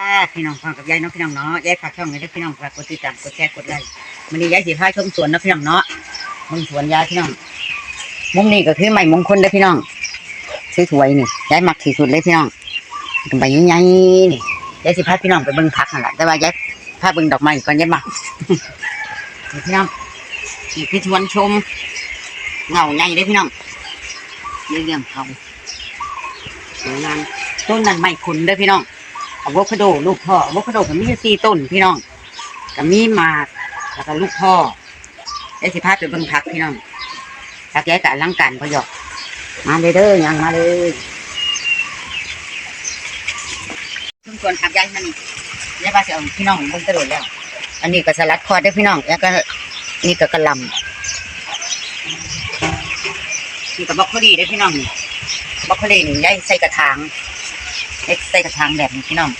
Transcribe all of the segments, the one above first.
ค่พี่น้องฟังกับยายเนาะพี่น้องเนาะยายฝากช่องนี้ด้วยพี่น้องฝากกดติดตามกดแชร์กดไลค์มันนี้ยายสีผ้าชมสวนเนาะพี่น้องเนาะมึงสวนยายพี่น้องมุมนี้ก็คือใหม่มงคลเด้อพี่น้องสวยๆนี่ยายมักที่สุดเลยพี่น้องกันไปใหญ่ๆนี่ยายสิพาพี่น้องไปเบิ่งพักนั่นแหละแต่ว่ายายพาเบิ่งดอกไม้ก่อนยายมักพี่น้องนี่คือชวนชมเงาใหญ่เด้อพี่น้องเรื่องเขาสวยงามต้นนั้นไม่คุณเด้อพี่น้อง อะโวคาโดลูกพ่ออะโวคาโดก็มีอยู่สี่ต้นพี่น้องก็มีหมากแล้วก็ลูกพ่อได้สิพาไปเบิ่งพักพี่น้องพักแยกกับลังการพอหยอกมาเลยเด้อยังมาเลยชุมชนขับย้ายมานี่ยายว่าจะเอาพี่น้องเบิ่งกระโดดแล้ว อันนี้ก็สลัดคอได้พี่น้อง แล้วก็นี่ก็กระลำนี่ก็บรอกโคลีได้พี่น้องนี่บรอกโคลีนี่ยายใส่กระถาง เอ็กใส่กระถางแบบนี้พี่น้อง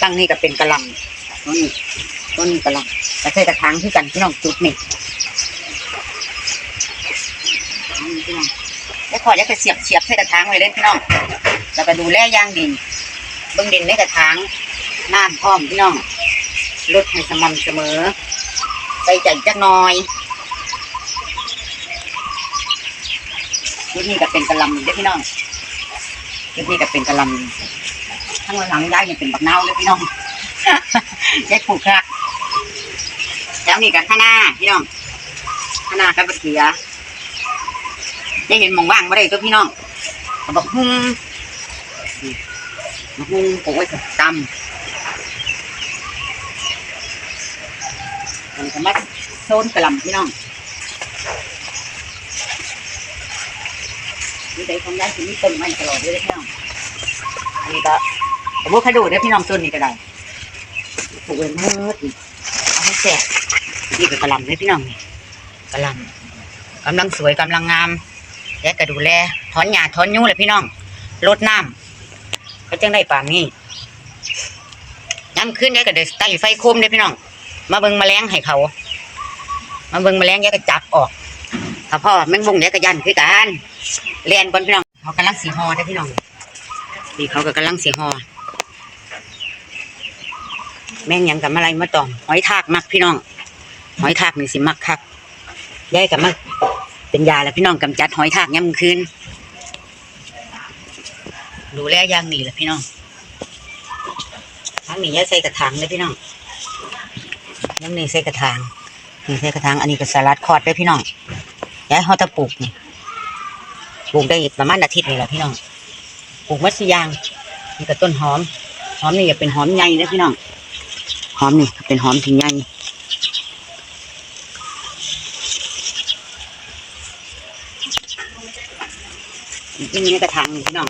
ตั้งนี่ก็เป็นกระลำต้นนี้ต้นนี้กระลำแต่ใส่กระถางที่กันพี่น้องจุดนี่พี่น้องแล้วพอจะไปเสียบเสียบใส่กระถางไว้เลยพี่น้องแล้วก็ดูแลย่างดีเบื้องดินในกระถางน้ำพร้อมพี่น้องลดให้สม่ำเสมอใส่ใจจักน่อยชุดนี้ก็เป็นกระลำเด้อพี่น้อง ชุดนี้ก็เป็นกระลำข้างหลังได้เนี่ยเป็นบักเน่าเลยพี่น้องได้ปลูกครับแล้วนี่กับข้าหน้าพี่น้องข้าหน้ากับบักเขียได้เห็นหมองว่างไมาได้ตัวพี่น้องบอกฮึ่มบักฮึมปลูกไว้ตำมันก็มาโซนกระลำพี่น้อง นี่ได้ของยายที่มีต้นไม้ตลอดเลยเด้อพี่น้องอันนี้ก็อะโวคาโดเนี่ยพี่น้องต้นนี้ก็ได้ปลูกไว้เมื่อดเอาให้แสบนี่ก็กระลำเนี่ยพี่น้องนี่กระลำกำลังสวยกำลังงาม แล้วก็ดูแลถอนหญ้าถอนยุงเลยพี่น้องรดน้ำก็จังได้ป่านนี้ย้ำขึ้นแล้ก็เดี๋ยวตั้งไฟโคมเลยพี่น้อง มาเบิ่งแมลงให้เขา มาเบิ่งแมลงแล้วก็จับออก ถ้าพ่อแมงมุมเนี่ยก็ยันคือกันเรียนก่อนพี่น้องเขากำลังสีฮอได้พี่น้องนี่เขาก็กำลังสีหอแม่งยังกับอะไรมาตองหอยทากมักพี่น้องหอยทากนี่สิมักคักยายกับมาเป็นยาแล้วพี่น้องกำจัดหอยทากย่ำคืนดูแลย่างดีแหละพี่น้องทั้งนี้ย้ายใส่กระถางเลยพี่น้องยังนี่ใส่กระถางนี่ใส่กระถางอันนี้ก็สลัดคอดเลยพี่น้อง ย้ายเขาตะปลูกนี่ปลูกได้ประมาณอาทิตย์นี่แหละพี่น้องปลูกมัสยางนี่ก็ต้นหอม หอมนี่เป็นหอมใหญ่นะพี่น้องหอมนี่เป็นหอมถึงใหญ่นี่ในกระถางนี่พี่น้อง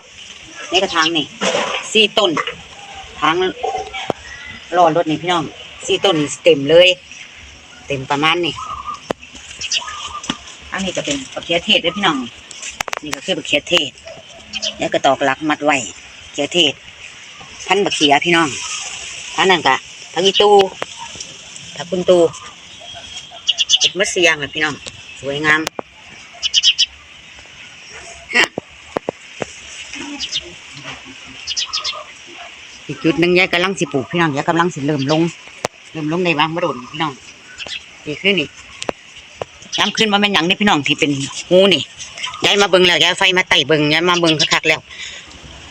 ในกระถางนี่สี่ต้นทางรอรถนี่พี่น้องสี่ต้นนี่เต็มเลย เต็มประมาณนี่ อันนี้ก็เป็นบักเขือเทศด้วยพี่น้อง นี่ก็คือบักเขือเทศ แล้วก็ตอกหลักมัดไว้เขือเทศ พันบักเขียพี่น้องพันนั่นกะพักอีตูพักคุณตูเป็นมัสยางเลยพี่น้อง สวยงามอีกจุดหนึ่งยายกำลังสิปลูกพี่น้องยายกำลังสิเริ่มลง เริ่มลงในวางมะโดนพี่น้องดีขึ้น น้ำขึ้นมาเป็นหยังนี่พี่น้องที่เป็นหูนี่ย้ายมาเบิงแล้วย้ายไฟมาไต่เบิงย้ายมาเบิงคักๆแล้ว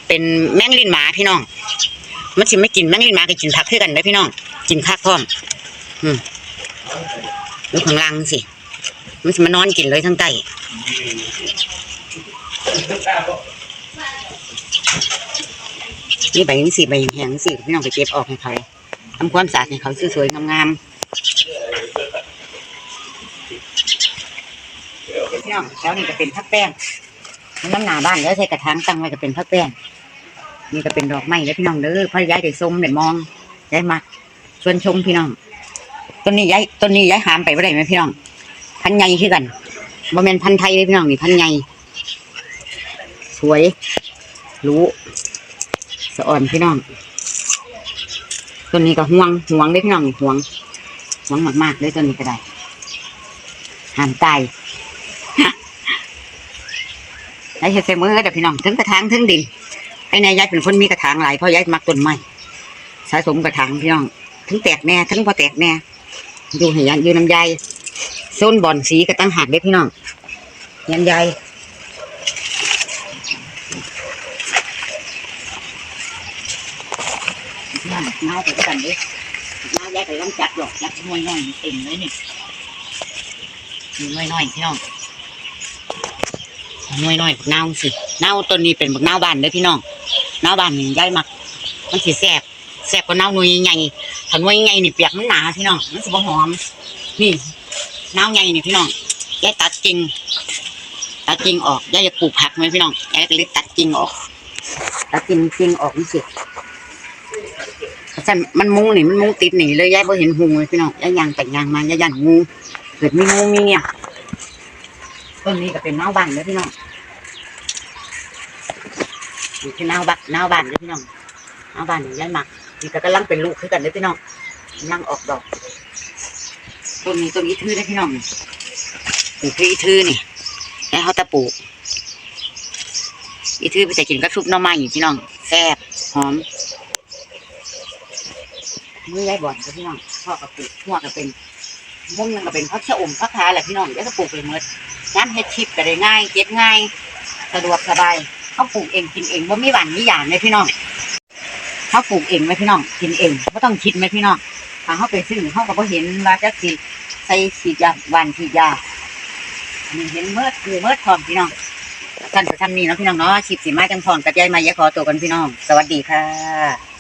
เป็นแมงลินหมาพี่น้อง มันสิไม่กินแมงลินหมาก็กินผักคือกันได้พี่น้อง กินคักพร้อม อืมดูข้างล่างสิ มันมานอนกินเลยทั้งใต้นี่ใบนี้สิใบแห้งสิพี่น้องไปเก็บออกให้เขาทำความสะอาดให้เขาสวยๆงามๆ พี่น้องแล้วนี่ก็เป็นผักแป้งน้ำหนาบ้านแล้วใส่กระถางตั้งไว้ก็เป็นผักแป้งนี่ก็เป็นดอกไม้แล้วพี่น้องเด้อพ่อย้ายได้ส้มได้มองย้ายมาชวนชมพี่น้องต้นนี้ย้ายต้นนี้ย้ายหามไปไม่ได้ไหมพี่น้อง พันใหญ่คือกันบ่แมนพันไทยเลยพี่น้องนี่พันใหญ่สวย รู้สะอ่อนพี่น้องต้นนี้ก็ห่วงห่วงเลยพี่น้องห่วงห่วงมากๆเลยต้นนี้ก็ได้หามตาย ยายเฮ็ดใส่มือเด้อพี่น้องถึงกระถางถึงดินไอ้นายยายเป็นคนมีกระถางหลายเพราะยายมักต้นไม้สะสมกระถางพี่น้องทั้งแตกแน่ทั้งพอแตกแน่ดูให้ยันอยู่น้ำยายโซนบอนสีก็ตั้งหักเด้อพี่น้องยันยายน้าไปด้วยกันเด้น้ายายไปล้ำจัดหรอกจัดน้อยน้อยเต็มเลยนี่น้อยน้อยพี่น้อง น้อยน้อยๆบักนาวสินาวต้นนี้เป็นบักนาวบานเด้อพี่น้องนาวบานนี่ยายมัก มันสิแซบแซบกว่าเน่าหน่วยใหญ่ถ้าหน่วยใหญ่นี่เปียกมันหนาพี่น้องมันสิบ่หอม นี่เน่าใหญ่นี่พี่น้องยายตัดจริงตัดจริงออกยายจะปลูกผักไหมพี่น้องยายก็เลยตัดจริงออกตัดจริงจริงออกนี่สิแต่มันมุ้งนี่มันมุ้งติดหนีเลยยายบ่เห็นหูเลยพี่น้องยายยางแต่งยางมายายยันงูเกิดมีงูมีเนี่ย ต้นนี้ก็เป็นเน่าบานเลยพี่น้องนี่คือเน่าบ้านเน่าบานเลยพี่น้องเอาบานนี่ยายหมักนี่ก็กำลังเป็นลูกคือกันเด้อพี่น้องกำลังออกดอกต้นนี้ต้นอีทือได้พี่น้องนี่คืออีทือนี่แล้วเขาตะปูอีทือไปใส่กินกับซุปหน่อไม้พี่น้องแซ่บหอมมือยายบ่อนพี่น้องพ่อกับปลูกหัวก็เป็นมุ้งนึงก็เป็นพักชะอมพักคาแหละพี่น้องยายก็ปลูกไปหมด น้ำเฮ็ดชิปก็ได้ง่ายเก็บง่าย สะดวกสบายเขาปลูกเองกินเองว่ามีหวานมีหยาดเลยพี่น้องเขาปลูกเองไหมพี่น้องกินเองไม่ต้องคิดไหมพี่น้องถ้าเขาไปซื้อเขาก็บ่เห็นว่าจะสิใส่ฉีดยาหวันฉีดยานี่เห็นเมื่อคือเมื่อทองพี่น้องท่านประทำนี่นะพี่น้องเนาะฉีดสีไม้จังทองกับยายมายายขอตัวกันพี่น้อง สวัสดีค่ะ